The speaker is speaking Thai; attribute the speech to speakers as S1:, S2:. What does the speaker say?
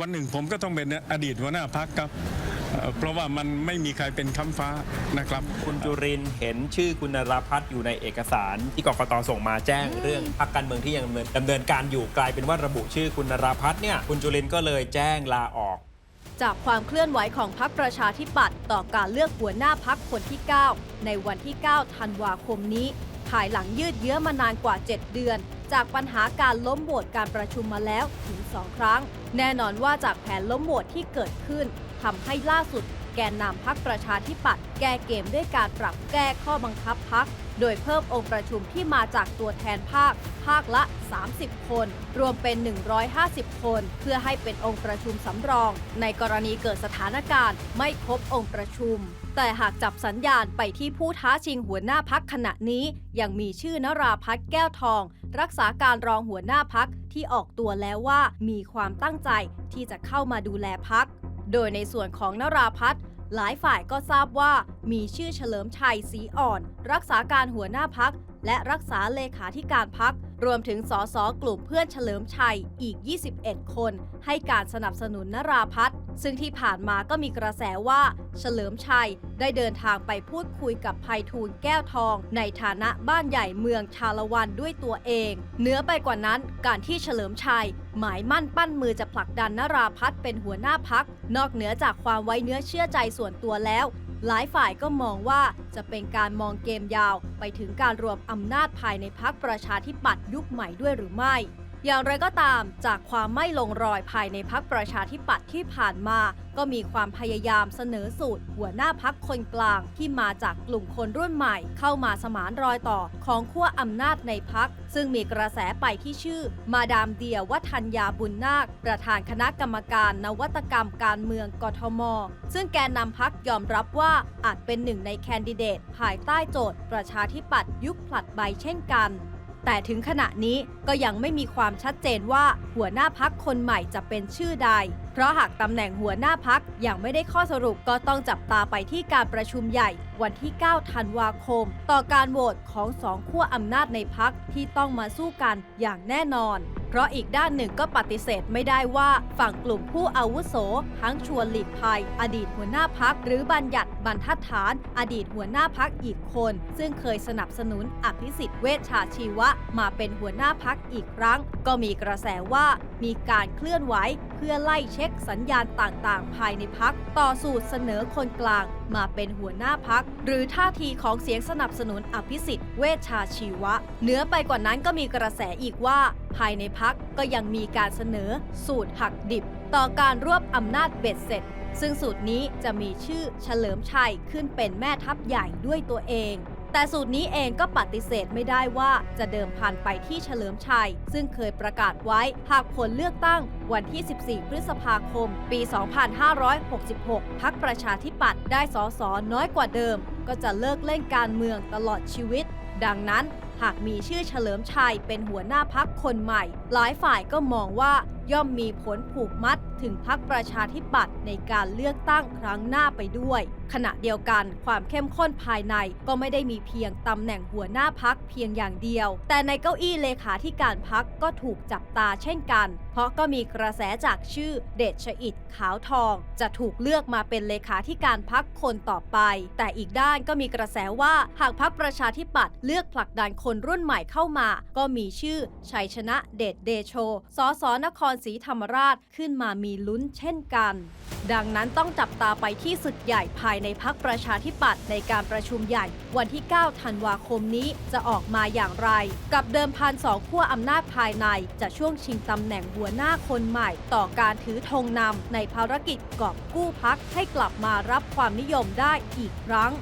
S1: วันหนึ่งผมก็ต้องเป็นอดีตหัวหน้าพักครับเอ่อเพราะว่ามันไม่มีใครเป็นค้ำฟ้านะครับ
S2: คุณจุรินทร์เห็นชื่อคุณนราพัฒน์อยู่ในเอกสารที่กกตส่งมาแจ้งเรื่องพรรคการเมืองที่ยังดำเนินดำเนินการอยู่กลายเป็นว่าระบุชื่อคุณนราพัฒน์เนี่ยคุณจุรินทร์ก็เลยแจ้งลาออก
S3: จากความเคลื่อนไหวของพรรคประชาธิปัตย์ต่อการเลือกหัวหน้าพักคนที่ 9 ในวันที่ 9 ธันวาคมนี้ ภายหลังยืดเยื้อมานานกว่า 7 เดือน จากปัญหาการล้มโหวตการประชุมมาแล้วถึง 2 ครั้ง แน่นอนว่าจากแผนล้มโหวตที่เกิดขึ้นทำให้ล่าสุด แกนนำพักประชาธิปัตย์แก้เกมด้วยการปรับแก้ข้อบังคับพัก โดยเพิ่มองค์ประชุมที่มาจากตัวแทนภาค ภาคละ 30 คน รวมเป็น 150 คน เพื่อให้เป็นองค์ประชุมสำรอง ในกรณีเกิดสถานการณ์ ไม่ครบองค์ประชุม แต่หากจับสัญญาณไปที่ผู้ท้าชิงหัวหน้าพักขณะนี้ ยังมีชื่อนราพัฒน์แก้วทอง รักษาการรองหัวหน้าพักที่ออกตัวแล้วว่ามีความตั้งใจที่จะเข้ามาดูแลพัก โดยในส่วนของนราพัฒน์หลายฝ่ายก็ทราบว่ามีชื่อเฉลิมชัยสีอ่อน รักษาการหัวหน้าพักและรักษาเลขาธิการพัก รวมถึงสสกลุ่มเพื่อนเฉลิมชัยอีก 21 คน ให้การสนับสนุนนราพัฒน์ซึ่งที่ผ่านมาก็มีกระแสว่าเฉลิมชัยได้เดินทางไปพูดคุยกับภัยทูลแก้วทอง ในฐานะบ้านใหญ่เมืองชาละวันด้วยตัวเอง เนื้อไปกว่านั้นการที่เฉลิมชัยหมายมั่นปั้นมือจะผลักดันนราพัฒน์เป็นหัวหน้าพัก นอกเหนือจากความไว้เนื้อเชื่อใจส่วนตัวแล้ว หลายฝ่ายก็มองว่าจะเป็นการมองเกมยาวไปถึงการรวมอำนาจภายในพักประชาธิปัตย์ยุคใหม่ด้วยหรือไม่ อย่างไรก็ตามจากความไม่ลงรอยภายในพักประชาธิปัตย์ที่ผ่านมา ก็มีความพยายามเสนอสูตร หัวหน้าพักคนกลางที่มาจากกลุ่มคนรุ่นใหม่ เข้ามาสมานรอยต่อของขั้วอำนาจในพัก ซึ่งมีกระแสไปที่ชื่อ มาดามเดียวัฒนยาบุญนาค ประธานคณะกรรมการนวัตกรรมการเมืองกทม ซึ่งแกนนำพักยอมรับว่าอาจเป็นหนึ่งในแคนดิเดต ภายใต้โจทย์ ประชาธิปัตย์ยุคผลัดใบเช่นกัน แต่ถึงขณะนี้ก็ยังไม่มีความชัดเจนว่าหัวหน้าพักคนใหม่จะเป็นชื่อใด เพราะหากตำแหน่งหัวหน้าพักยังไม่ได้ข้อสรุปก็ต้องจับตาไปที่การประชุมใหญ่วันที่ 9 ธันวาคม ต่อการโหวตของสองขั้วอำนาจในพักที่ต้องมาสู้กันอย่างแน่นอน เพราะอีกด้านหนึ่งก็ปฏิเสธไม่ได้ว่าฝั่งกลุ่มผู้อาวุโส ทั้งชวนหลีกภัย อดีตหัวหน้าพักหรือบัญญัติบรรทัดฐาน อดีตหัวหน้าพักอีกคน ซึ่งเคยสนับสนุนอภิสิทธิ์เวชชาชีวะ มาเป็นหัวหน้าพักอีกครั้ง ก็มีกระแสว่ามีการเคลื่อนไหวเพื่อไล่เช็คสัญญาณต่างๆ ภายในพักต่อสูตรเสนอคนกลาง มาเป็นหัวหน้าพัก หรือท่าทีของเสียงสนับสนุนอภิสิทธิ์เวชชาชีวะ เหนือไปกว่านั้นก็มีกระแสอีกว่า ภายในพักก็ยังมีการเสนอสูตรหักดิบ ต่อการรวบอำนาจเบ็ดเสร็จ ซึ่งสูตรนี้จะมีชื่อเฉลิมชัยขึ้นเป็นแม่ทัพใหญ่ด้วยตัวเอง แต่สูตรนี้เองก็ปฏิเสธไม่ได้ว่าจะเดิมพันไปที่เฉลิมชัย ซึ่งเคยประกาศไว้หากผลเลือกตั้งวันที่ 14 พฤษภาคม ปี 2566 พักประชาธิปัตย์ได้สอสอน้อยกว่าเดิม ก็จะเลิกเล่นการเมืองตลอดชีวิต ดังนั้น หากมีชื่อเฉลิมชัยเป็นหัวหน้าพักคนใหม่ หลายฝ่ายก็มองว่าย่อมมีผลผูกมัด ถึงพักประชาธิปัตย์ในการเลือกตั้งครั้งหน้าไปด้วย ขณะเดียวกันความเข้มข้นภายในก็ไม่ได้มีเพียงตำแหน่งหัวหน้าพักเพียงอย่างเดียว แต่ในเก้าอี้เลขาธิการพักก็ถูกจับตาเช่นกัน เพราะก็มีกระแสจากชื่อเดชอิดขาวทอง จะถูกเลือกมาเป็นเลขาธิการพักคนต่อไป แต่อีกด้านก็มีกระแสว่าหากพักประชาธิปัตย์เลือกผลักดันคนรุ่นใหม่เข้ามา ก็มีชื่อชัยชนะเดชเดโชสสนครศรีธรรมราชขึ้นมามีมีลุ้นเช่นกัน ดังนั้นต้องจับตาไปที่ศึกใหญ่ภายในพักประชาธิปัตย์ในการประชุมใหญ่ วันที่ 9 ธันวาคมนี้จะออกมาอย่างไร กับเดิมพันสองขั้วอำนาจภายในจะช่วงชิงตำแหน่งหัวหน้าคนใหม่ ต่อการถือธงนำในภารกิจกอบกู้พักให้กลับมารับความนิยมได้อีกครั้ง